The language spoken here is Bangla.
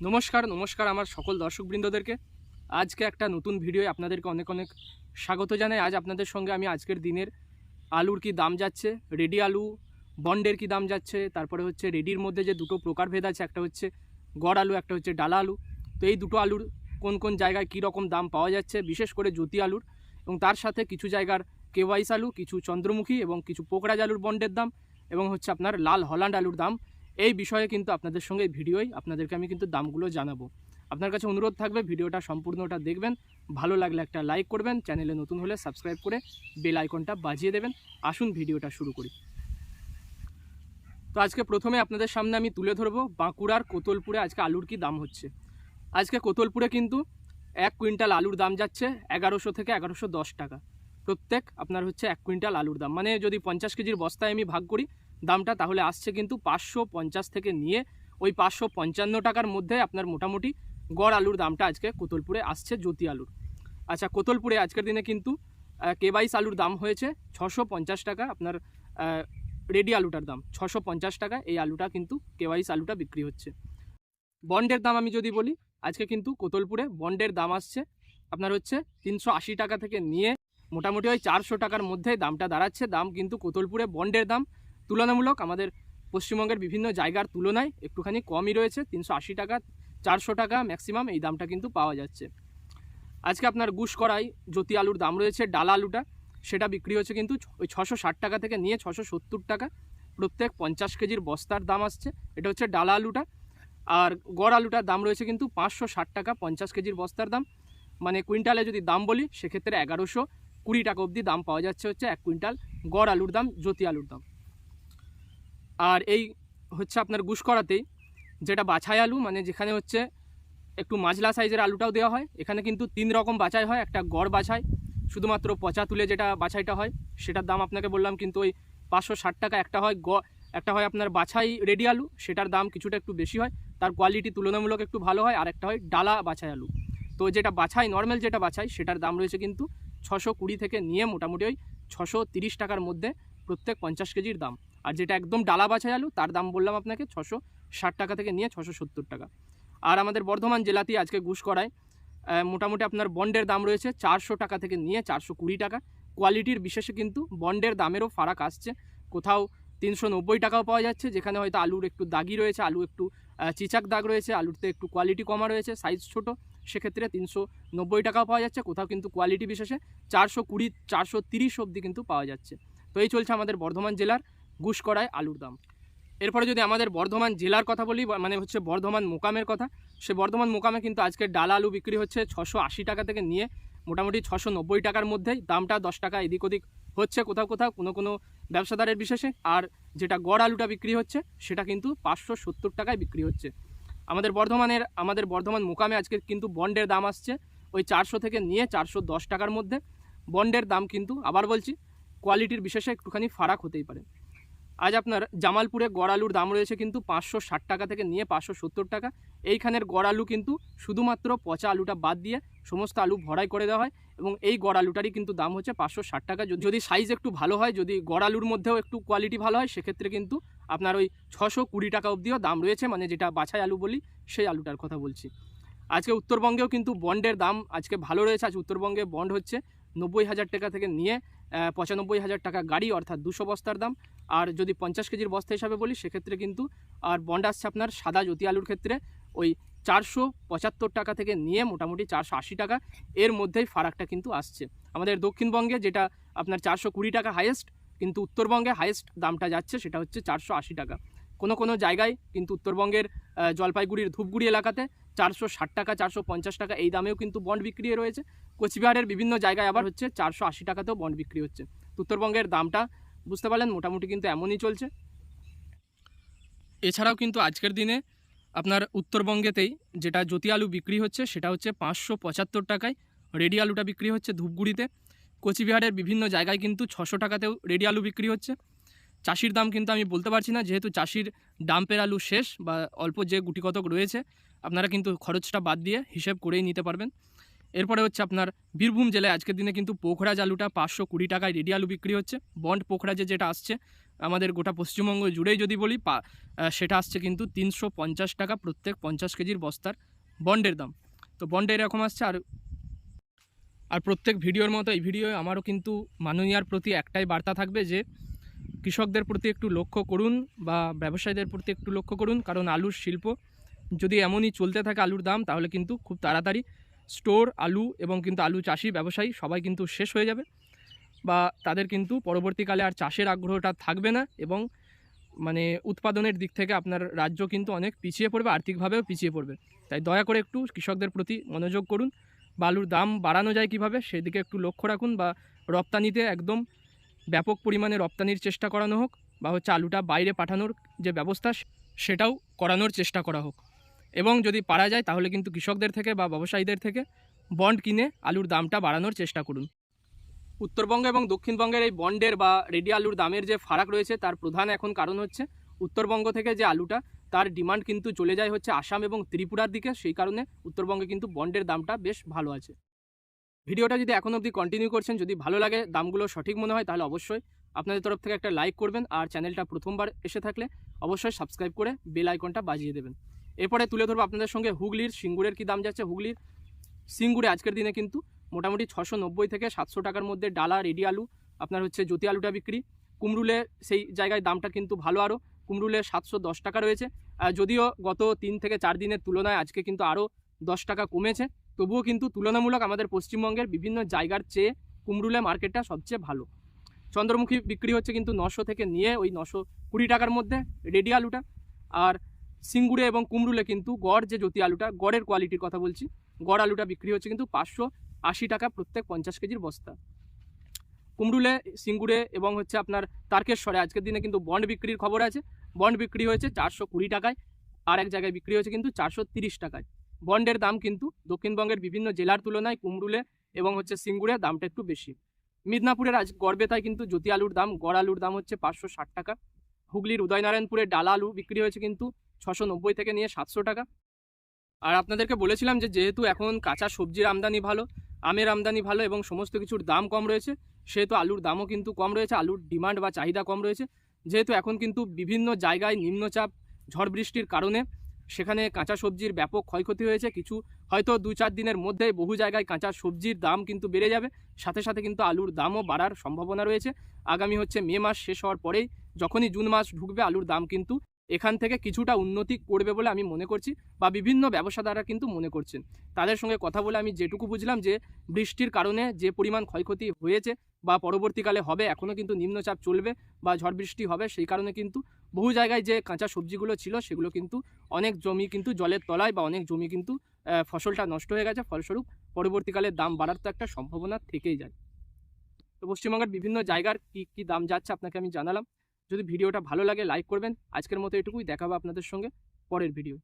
নমস্কার নমস্কার আমার সকল দর্শকবৃন্দদেরকে। আজকে একটা নতুন ভিডিওয়ে আপনাদেরকে অনেক অনেক স্বাগত জানাই। আজ আপনাদের সঙ্গে আমি আজকের দিনের আলুর কি দাম যাচ্ছে, রেডি আলু, বন্ডের কি দাম যাচ্ছে, তারপরে হচ্ছে রেডির মধ্যে যে দুটো প্রকারভেদ আছে, একটা হচ্ছে গড় আলু, একটা হচ্ছে ডালা আলু। তো এই দুটো আলুর কোন কোন জায়গায় কী রকম দাম পাওয়া যাচ্ছে, বিশেষ করে জ্যোতি আলুর এবং তার সাথে কিছু জায়গার কেওয়াইস আলু, কিছু চন্দ্রমুখী এবং কিছু পোকরাজ আলুর বন্ডের দাম এবং হচ্ছে আপনার লাল হল্যান্ড আলুর দাম। এই বিষয়ে কিন্তু আপনাদের সঙ্গে ভিডিওই, আপনাদেরকে আমি কিন্তু দামগুলো জানাব। আপনার কাছে অনুরোধ থাকবে, ভিডিওটা সম্পূর্ণটা দেখবেন, ভালো লাগলে একটা লাইক করবেন, চ্যানেলে নতুন হলে সাবস্ক্রাইব করে বেল আইকনটা বাজিয়ে দেবেন। আসুন ভিডিওটা শুরু করি। তো আজকে প্রথমে আপনাদের সামনে আমি তুলে ধরবো বাঁকুড়ার কোতলপুরে আজকে আলুর কি দাম হচ্ছে। আজকে কোতলপুরে কিন্তু এক কুইন্টাল আলুর দাম যাচ্ছে এগারোশো থেকে এগারোশো দশ টাকা। প্রত্যেক আপনার হচ্ছে এক কুইন্টাল আলুর দাম। মানে যদি পঞ্চাশ কেজির বস্তায় আমি ভাগ করি দামটা তাহলে আসছে কিন্তু পাঁচশো পঞ্চাশ থেকে নিয়ে ওই পাঁচশো পঞ্চান্ন টাকার মধ্যে আপনার মোটামুটি গড় আলুর দামটা আজকে কোতলপুরে আসছে, জ্যোতি আলুর। আচ্ছা কোতলপুরে আজকের দিনে কিন্তু কেবাইস আলুর দাম হয়েছে ছশো পঞ্চাশ টাকা, আপনার রেডি আলুটার দাম। ছশো পঞ্চাশ টাকা এই আলুটা কিন্তু কেওয়াইস আলুটা বিক্রি হচ্ছে। বন্ডের দাম আমি যদি বলি, আজকে কিন্তু কোতলপুরে বন্ডের দাম আসছে, আপনার হচ্ছে তিনশো আশি টাকা থেকে নিয়ে মোটামুটি ওই চারশো টাকার মধ্যে দামটা দাঁড়াচ্ছে। দাম কিন্তু কোতলপুরে বন্ডের দাম তুলনামূলক আমাদের পশ্চিমবঙ্গের বিভিন্ন জায়গার তুলনায় একটুখানি কমই রয়েছে, তিনশো আশি টাকা, চারশো টাকা ম্যাক্সিমাম এই দামটা কিন্তু পাওয়া যাচ্ছে। আজকে আপনার গুস করাই জ্যোতি আলুর দাম রয়েছে, ডালা আলুটা, সেটা বিক্রি হচ্ছে কিন্তু ওই ছশো ষাট টাকা থেকে নিয়ে ছশো সত্তর টাকা। প্রত্যেক পঞ্চাশ কেজির বস্তার দাম আসছে, এটা হচ্ছে ডালা আলুটা। আর গড় আলুটার দাম রয়েছে কিন্তু পাঁচশো ষাট টাকা, পঞ্চাশ কেজির বস্তার দাম। মানে কুইন্টালে যদি দাম বলি, সেক্ষেত্রে এগারোশো কুড়ি টাকা অবধি দাম পাওয়া যাচ্ছে হচ্ছে এক কুইন্টাল গড় আলুর দাম, জ্যোতি আলুর দাম। আর এই হচ্ছে আপনার গুস করাতেই যেটা বাছাই আলু মানে যেখানে হচ্ছে একটু মাঝলা সাইজের আলুটাও দেওয়া হয়, এখানে কিন্তু তিন রকম বাছাই হয়, একটা গড় বাছাই, শুধুমাত্র পচা তুলে যেটা বাছাইটা হয়, সেটার দাম আপনাকে বললাম কিন্তু ওই পাঁচশো ষাট টাকা একটা হয় গ, একটা হয় আপনার বাছাই রেডি আলু, সেটার দাম কিছুটা একটু বেশি হয়, তার কোয়ালিটি তুলনামূলক একটু ভালো হয়, আর একটা হয় ডালা বাছাই আলু। তো যেটা বাছাই নর্মাল যেটা বাছাই, সেটার দাম রয়েছে কিন্তু ছশো কুড়ি থেকে নিয়ে মোটামুটি ওই ছশো তিরিশ টাকার মধ্যে প্রত্যেক পঞ্চাশ কেজির দাম। আর যেটা একদম ডালা বাছাই আলু, তার দাম বললাম আপনাকে ছশো ষাট টাকা থেকে নিয়ে ছশো সত্তর টাকা। আর আমাদের বর্ধমান জেলাতেই আজকে ঘুষ করায়। মোটামুটি আপনার বন্ডের দাম রয়েছে চারশো টাকা থেকে নিয়ে চারশো কুড়ি টাকা। কোয়ালিটির বিশেষে কিন্তু বন্ডের দামেরও ফারাক আসছে। কোথাও তিনশো নব্বই টাকাও পাওয়া যাচ্ছে, যেখানে হয়তো আলুর একটু দাগি রয়েছে, আলু একটু চিচাক দাগ রয়েছে, আলুতে একটু কোয়ালিটি কমা রয়েছে সাইজ ছোট, সেক্ষেত্রে তিনশো নব্বই টাকাও পাওয়া যাচ্ছে। কোথাও কিন্তু কোয়ালিটি বিশেষে চারশো কুড়ি, চারশো তিরিশ অবধি কিন্তু পাওয়া যাচ্ছে। তো এই চলছে আমাদের বর্ধমান জেলার গুসকরায় আলুর দাম। এরপরে যদি আমাদের বর্ধমান জেলার কথা বলি মানে হচ্ছে বর্ধমান মোকামের কথা, সে বর্ধমান মোকামে কিন্তু আজকে ডাল আলু বিক্রি হচ্ছে ছশো আশি টাকা থেকে নিয়ে মোটামুটি ছশো নব্বই টাকার মধ্যেই। দামটা দশ টাকা এদিক ওদিক হচ্ছে কোথাও কোথাও, কোনো কোনো ব্যবসাদারের বিশেষে। আর যেটা গড় আলুটা বিক্রি হচ্ছে, সেটা কিন্তু পাঁচশো সত্তর টাকায় বিক্রি হচ্ছে। আমাদের বর্ধমানের, আমাদের বর্ধমান মোকামে আজকে কিন্তু বন্ডের দাম আসছে ওই চারশো থেকে নিয়ে চারশো দশ টাকার মধ্যে। বন্ডের দাম কিন্তু, আবার বলছি, কোয়ালিটির বিশেষে একটুখানি ফারাক হতেই পারে। আজ আপনার জামালপুরে গড় আলুর দাম রয়েছে কিন্তু পাঁচশো ষাট টাকা থেকে নিয়ে পাঁচশো সত্তর টাকা। এইখানের গড় আলু কিন্তু শুধুমাত্র পচা আলুটা বাদ দিয়ে সমস্ত আলু ভরাই করে দেওয়া হয় এবং এই গড় আলুটারই কিন্তু দাম হচ্ছে পাঁচশো ষাট টাকা। যদি সাইজ একটু ভালো হয়, যদি গড় আলুর মধ্যেও একটু কোয়ালিটি ভালো হয়, সেক্ষেত্রে কিন্তু আপনার ওই ছশো কুড়ি টাকা অবধিও দাম রয়েছে। মানে যেটা বাছাই আলু বলি, সেই আলুটার কথা বলছি। আজকে উত্তরবঙ্গেও কিন্তু বন্ডের দাম আজকে ভালো রয়েছে। আজ উত্তরবঙ্গে বন্ড হচ্ছে নব্বই হাজার টাকা থেকে নিয়ে পঁচানব্বই হাজার টাকা গাড়ি অর্থাৎ দুশো বস্তার দাম। আর যদি পঞ্চাশ কেজির বস্তা হিসাবে বলি, সেক্ষেত্রে কিন্তু আর বন্ড আসছে আপনার সাদা জ্যোতি আলুর ক্ষেত্রে ওই চারশো পঁচাত্তর টাকা থেকে নিয়ে মোটামুটি চারশো আশি টাকা, এর মধ্যেই ফারাকটা কিন্তু আসছে। আমাদের দক্ষিণবঙ্গে যেটা আপনার চারশো কুড়ি টাকা হাইয়েস্ট কিন্তু উত্তরবঙ্গে হাইয়েস্ট দামটা যাচ্ছে, সেটা হচ্ছে চারশো আশি টাকা। কোনো কোনো জায়গায় কিন্তু উত্তরবঙ্গের জলপাইগুড়ির ধূপগুড়ি এলাকাতে চারশো ষাট টাকা, চারশো পঞ্চাশ টাকা এই দামেও কিন্তু বন্ড বিক্রি রয়েছে। কোচবিহারের বিভিন্ন জায়গায় আবার হচ্ছে চারশো আশি টাকাতেও বন্ড বিক্রি হচ্ছে। উত্তরবঙ্গের দামটা বুঝতে পারলেন, মোটামুটি কিন্তু এমনই চলছে। এছাড়াও কিন্তু আজকের দিনে আপনার উত্তরবঙ্গেতেই যেটা জ্যোতি আলু বিক্রি হচ্ছে, সেটা হচ্ছে পাঁচশো পঁচাত্তর টাকায় রেডি আলুটা বিক্রি হচ্ছে ধূপগুড়িতে। কোচবিহারের বিভিন্ন জায়গায় কিন্তু ছশো টাকাতেও রেডি আলু বিক্রি হচ্ছে। চাষির দাম কিন্তু আমি বলতে পারছি না, যেহেতু চাষির ডাম্পের আলু শেষ বা অল্প যে গুটিকতক রয়েছে আপনারা কিন্তু খরচটা বাদ দিয়ে হিসেব করেই নিতে পারবেন। এরপরে হচ্ছে আপনার বীরভূম জেলায় আজকের দিনে কিন্তু পোখরাজ আলুটা পাঁচশো কুড়ি টাকায় রেডি আলু বিক্রি হচ্ছে। বন্ড পোখরাজে যেটা আসছে, আমাদের গোটা পশ্চিমবঙ্গ জুড়েই যদি বলি সেটা আসছে কিন্তু তিনশো পঞ্চাশ টাকা প্রত্যেক পঞ্চাশ কেজির বস্তার বন্ডের দাম। তো বন্ডে এরকম আসছে আর আর প্রত্যেক ভিডিওর মতো এই ভিডিও আমারও কিন্তু মাননীয়ার প্রতি একটাই বার্তা থাকবে যে, কৃষকদের প্রতি একটু লক্ষ্য করুন বা ব্যবসায়ীদের প্রতি একটু লক্ষ্য করুন, কারণ আলুর শিল্প যদি এমনই চলতে থাকে আলুর দাম, তাহলে কিন্তু খুব তাড়াতাড়ি স্টোর আলু এবং কিন্তু আলু চাষি, ব্যবসায়ী সবাই কিন্তু শেষ হয়ে যাবে। বা তাদের কিন্তু পরবর্তীকালে আর চাষের আগ্রহটা থাকবে না এবং মানে উৎপাদনের দিক থেকে আপনার রাজ্য কিন্তু অনেক পিছিয়ে পড়বে, আর্থিকভাবেও পিছিয়ে পড়বে। তাই দয়া করে একটু কৃষকদের প্রতি মনোযোগ করুন। বা আলুর দাম বাড়ানো যায় কীভাবে, সেদিকে একটু লক্ষ্য রাখুন বা রপ্তানিতে একদম ব্যাপক পরিমাণে রপ্তানির চেষ্টা করানো হোক বা হচ্ছে আলুটা বাইরে পাঠানোর যে ব্যবস্থা, সেটাও করানোর চেষ্টা করা হোক। এবং যদি পারা যায়, তাহলে কিন্তু কৃষকদের থেকে বা ব্যবসায়ীদের থেকে বন্ড কিনে আলুর দামটা বাড়ানোর চেষ্টা করুন। উত্তরবঙ্গ এবং দক্ষিণবঙ্গের এই বন্ডের বা রেডি আলুর দামের যে ফারাক রয়েছে, তার প্রধান এখন কারণ হচ্ছে উত্তরবঙ্গ থেকে যে আলুটা, তার ডিমান্ড কিন্তু চলে যায় হচ্ছে আসাম এবং ত্রিপুরার দিকে। সেই কারণে উত্তরবঙ্গে কিন্তু বন্ডের দামটা বেশ ভালো আছে। ভিডিওটা যদি এখন অবধি কন্টিনিউ করছেন, যদি ভালো লাগে দামগুলো সঠিক মনে হয়, তাহলে অবশ্যই আপনাদের তরফ থেকে একটা লাইক করবেন আর চ্যানেলটা প্রথমবার এসে থাকলে অবশ্যই সাবস্ক্রাইব করে বেল আইকনটা বাজিয়ে দেবেন। এরপরে তুলে ধরবো আপনাদের সঙ্গে হুগলির সিঙ্গুরের কী দাম যাচ্ছে হুগলির। সিঙ্গুরে আজকের দিনে কিন্তু মোটামুটি ছশো নব্বই থেকে সাতশো টাকার মধ্যে ডালা, রেডি আলু, আপনার হচ্ছে জ্যোতি আলুটা বিক্রি। কুমরুলে সেই জায়গায় দামটা কিন্তু ভালো আরও কুমরুলে সাতশো দশ টাকা রয়েছে। যদিও গত তিন থেকে চার দিনের তুলনায় আজকে কিন্তু আরও দশ টাকা কমেছে, তবুও কিন্তু তুলনামূলক আমাদের পশ্চিমবঙ্গের বিভিন্ন জায়গার চেয়ে কুমরুলে মার্কেটটা সবচেয়ে ভালো। চন্দ্রমুখী বিক্রি হচ্ছে কিন্তু নশো থেকে নিয়ে ওই নশো কুড়ি টাকার মধ্যে রেডি আলুটা। আর সিঙ্গুরে এবং কুমরুলে কিন্তু গড় যে জ্যোতি আলুটা, গড়ের কোয়ালিটির কথা বলছি, গড় আলুটা বিক্রি হচ্ছে কিন্তু পাঁচশো আশি টাকা প্রত্যেক পঞ্চাশ কেজির বস্তা। কুমরুলে সিঙ্গুরে এবং হচ্ছে আপনার তারকেশ্বরে, আজকের দিনে কিন্তু বন্ড বিক্রির খবর আছে। বন্ড বিক্রি হয়েছে চারশো কুড়ি টাকায়, আর এক জায়গায় বিক্রি হয়েছে কিন্তু চারশো তিরিশ টাকায়। বন্ডের দাম কিন্তু দক্ষিণবঙ্গের বিভিন্ন জেলার তুলনায় কুমরুলে এবং হচ্ছে সিঙ্গুরে দামটা একটু বেশি। মিদনাপুরের আজ গড়বেতায় কিন্তু জ্যোতি আলুর দাম, গড় আলুর দাম হচ্ছে পাঁচশো ষাট টাকা। হুগলির উদয়নারায়ণপুরে ডালা আলু বিক্রি হয়েছে কিন্তু ছশো নব্বই থেকে নিয়ে সাতশো টাকা। আর আপনাদেরকে বলেছিলাম যে যেহেতু এখন কাঁচা সবজির আমদানি ভালো, আমের আমদানি ভালো এবং সমস্ত কিছুর দাম কম রয়েছে, সেহেতু আলুর দামও কিন্তু কম রয়েছে, আলুর ডিমান্ড বা চাহিদা কম রয়েছে। যেহেতু এখন কিন্তু বিভিন্ন জায়গায় নিম্নচাপ, ঝড় বৃষ্টির কারণে সেখানে কাঁচা সবজির ব্যাপক ক্ষয়ক্ষতি হয়েছে। কিছু হয়তো দু চার দিনের মধ্যেই বহু জায়গায় কাঁচা সবজির দাম কিন্তু বেড়ে যাবে। সাথে সাথে কিন্তু আলুর দামও বাড়ার সম্ভাবনা রয়েছে। আগামী হচ্ছে মে মাস শেষ হওয়ার পরেই যখনই জুন মাস ঢুকবে, আলুর দাম কিন্তু এখান থেকে কিছুটা উন্নতি করবে বলে আমি মনে করছি বা বিভিন্ন ব্যবসাদাররা কিন্তু মনে করছেন। তাদের সঙ্গে কথা বলে আমি যেটুকু বুঝলাম যে বৃষ্টির কারণে যে পরিমাণ ক্ষয়ক্ষতি হয়েছে বা পরবর্তীকালে হবে এখনও কিন্তু নিম্নচাপ চলবে বা ঝড় বৃষ্টি হবে, সেই কারণে কিন্তু বহু জায়গায় যে কাঁচা সবজিগুলো ছিল সেগুলো কিন্তু অনেক জমি কিন্তু জলের তলায় বা অনেক জমি কিন্তু ফসলটা নষ্ট হয়ে গেছে। ফলস্বরূপ পরবর্তীকালে দাম বাড়ার তো একটা সম্ভাবনা থেকেই যায়। তো পশ্চিমবঙ্গের বিভিন্ন জায়গার কী কী দাম যাচ্ছে আপনাকে আমি জানালাম। যদি ভিডিওটা ভালো লাগে লাইক করবেন। আজকের মতো এটুকুই। দেখাবো আপনাদের সঙ্গে পরের ভিডিও